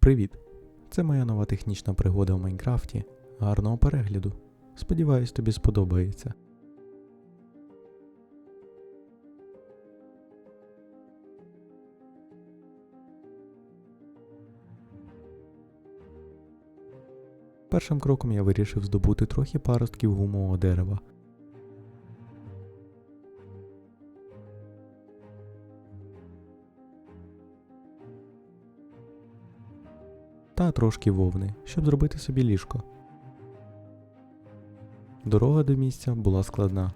Привіт! Це моя нова технічна пригода в Майнкрафті. Гарного перегляду. Сподіваюсь, тобі сподобається. Першим кроком я вирішив здобути трохи паростків гумового дерева. Та трошки вовни, щоб зробити собі ліжко. Дорога до місця була складна.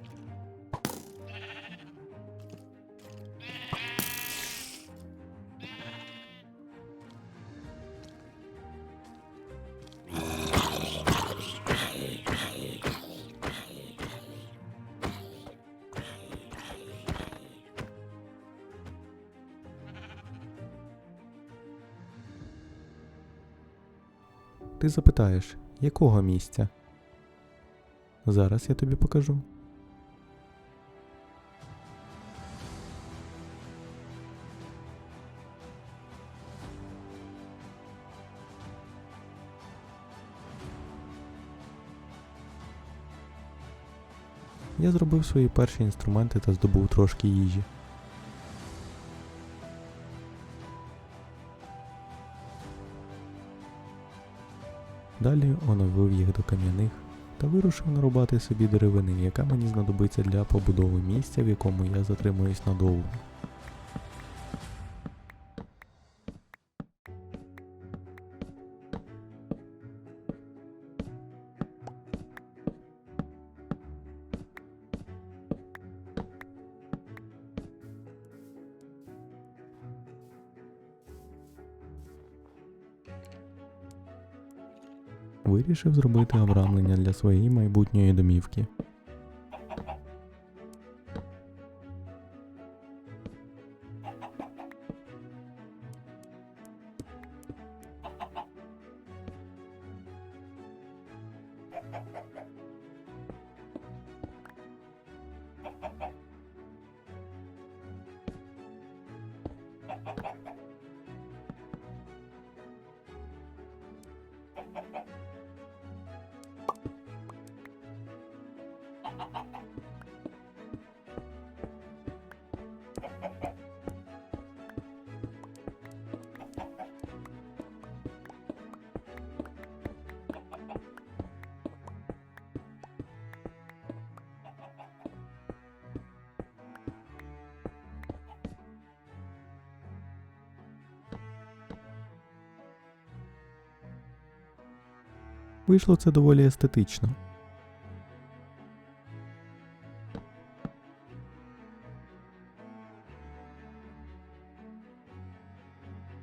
Ти запитаєш, якого місця? Зараз я тобі покажу. Я зробив свої перші інструменти та здобув трошки їжі. Далі оновив їх до кам'яних та вирушив нарубати собі деревини, яка мені знадобиться для побудови місця, в якому я затримуюсь надовго. Вирішив зробити обрамлення для своєї майбутньої домівки. Вийшло це доволі естетично.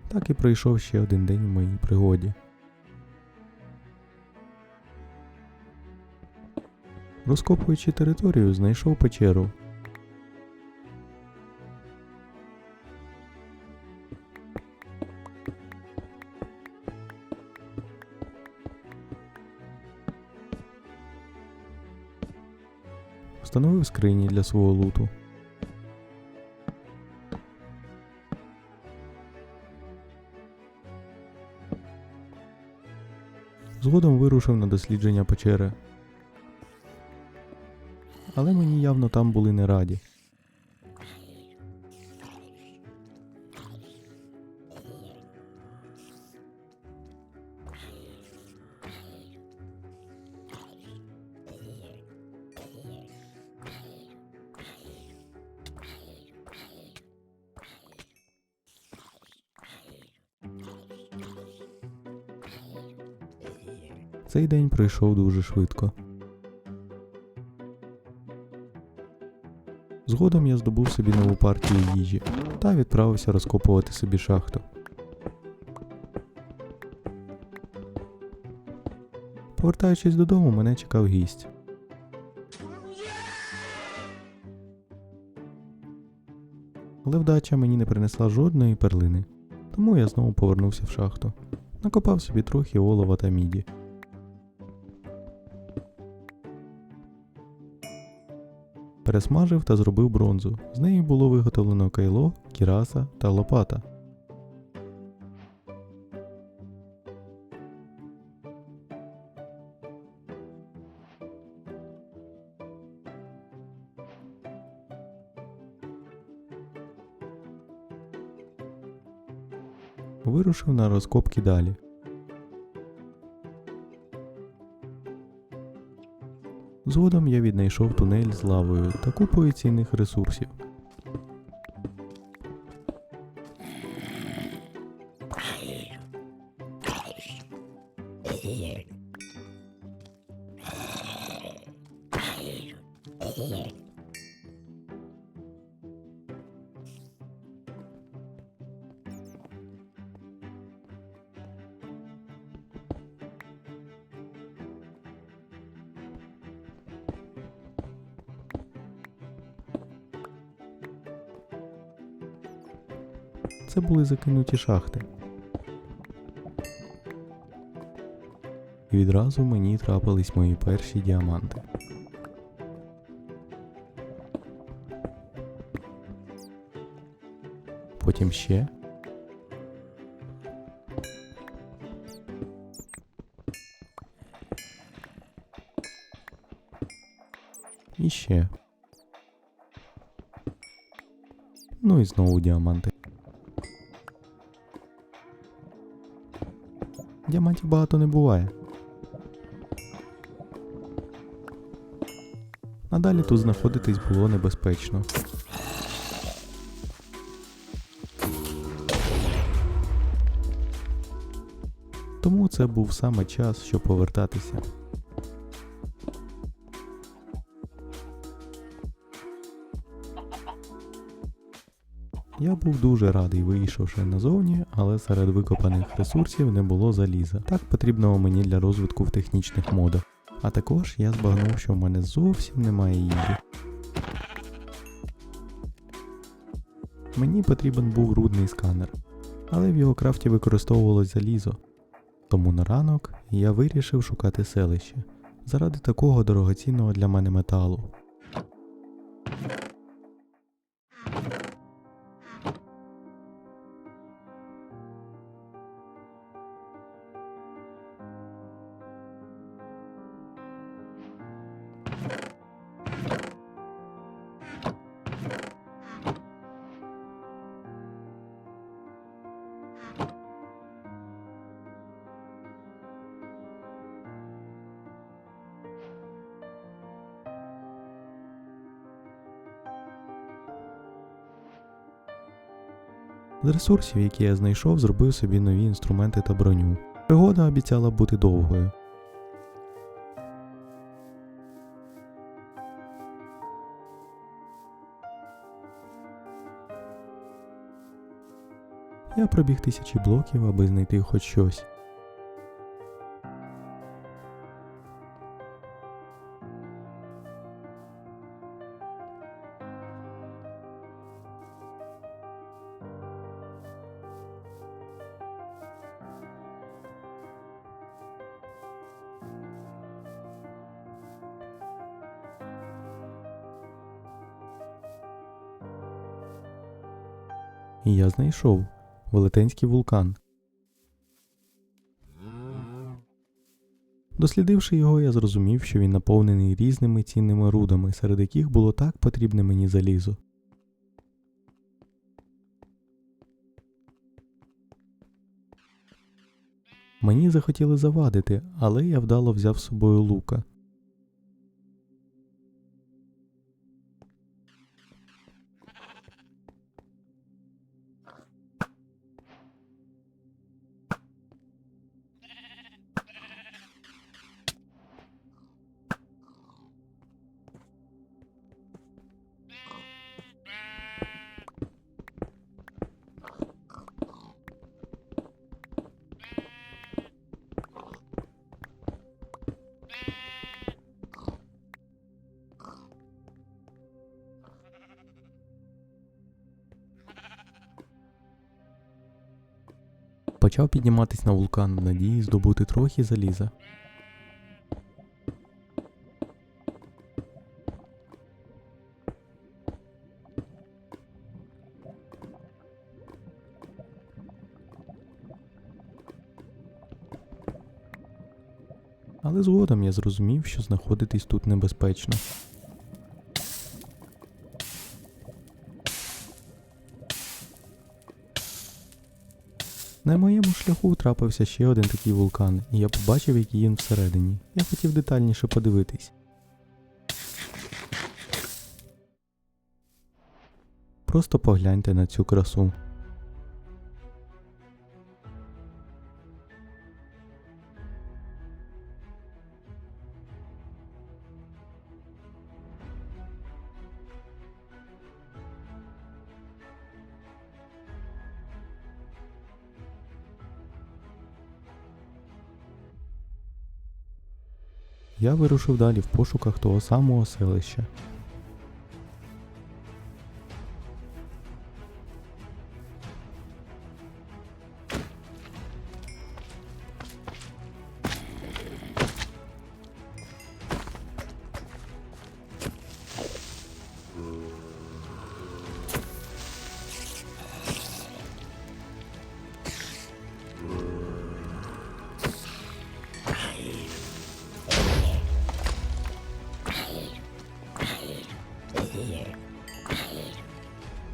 Так і пройшов ще один день в моїй пригоді. Розкопуючи територію, знайшов печеру. Встановив скрині для свого луту. Згодом вирушив на дослідження печери. Але мені явно там були не раді. Цей день пройшов дуже швидко. Згодом я здобув собі нову партію їжі та відправився розкопувати собі шахту. Повертаючись додому, мене чекав гість. Але вдача мені не принесла жодної перлини, тому я знову повернувся в шахту. Накопав собі трохи олова та міді. пересмажив та зробив бронзу. З неї було виготовлено кайло, кіраса та лопата. Вирушив на розкопки далі. Згодом я віднайшов тунель з лавою та купою цінних ресурсів. Це були закинуті шахти. І відразу мені трапились мої перші діаманти. Потім ще. І ще. Ну і знову діаманти. Діамантів багато не буває. Надалі тут знаходитись було небезпечно. Тому це був саме час, щоб повертатися. Я був дуже радий, вийшовши назовні, але серед викопаних ресурсів не було заліза, так потрібного мені для розвитку в технічних модах. А також я збагнув, що в мене зовсім немає їжі. Мені потрібен був рудний сканер, але в його крафті використовувалось залізо. Тому на ранок я вирішив шукати селище заради такого дорогоцінного для мене металу. З ресурсів, які я знайшов, зробив собі нові інструменти та броню. Пригода обіцяла бути довгою. Я пробіг тисячі блоків, аби знайти хоч щось. І я знайшов Велетенський вулкан. Дослідивши його, я зрозумів, що він наповнений різними цінними рудами, серед яких було так потрібне мені залізо. Мені захотіли завадити, але я вдало взяв з собою лука. Почав підніматись на вулкан в надії здобути трохи заліза. Але згодом я зрозумів, що знаходитись тут небезпечно. На моєму шляху трапився ще один такий вулкан, і я побачив, який він всередині. Я хотів детальніше подивитись. Просто погляньте на цю красу. Я вирушив далі в пошуках того самого селища.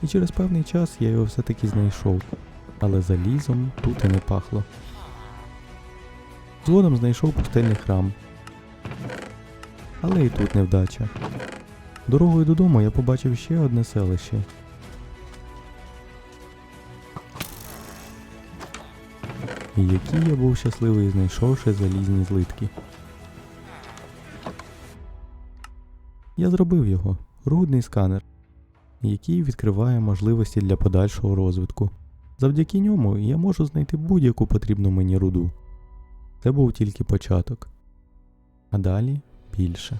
І через певний час я його все-таки знайшов, але залізом тут і не пахло. Згодом знайшов пустельний храм. Але і тут невдача. Дорогою додому я побачив ще одне селище. І який я був щасливий, знайшовши залізні злитки. Я зробив його рудний сканер який відкриває можливості для подальшого розвитку. Завдяки ньому я можу знайти будь-яку потрібну мені руду. Це був тільки початок. А далі більше.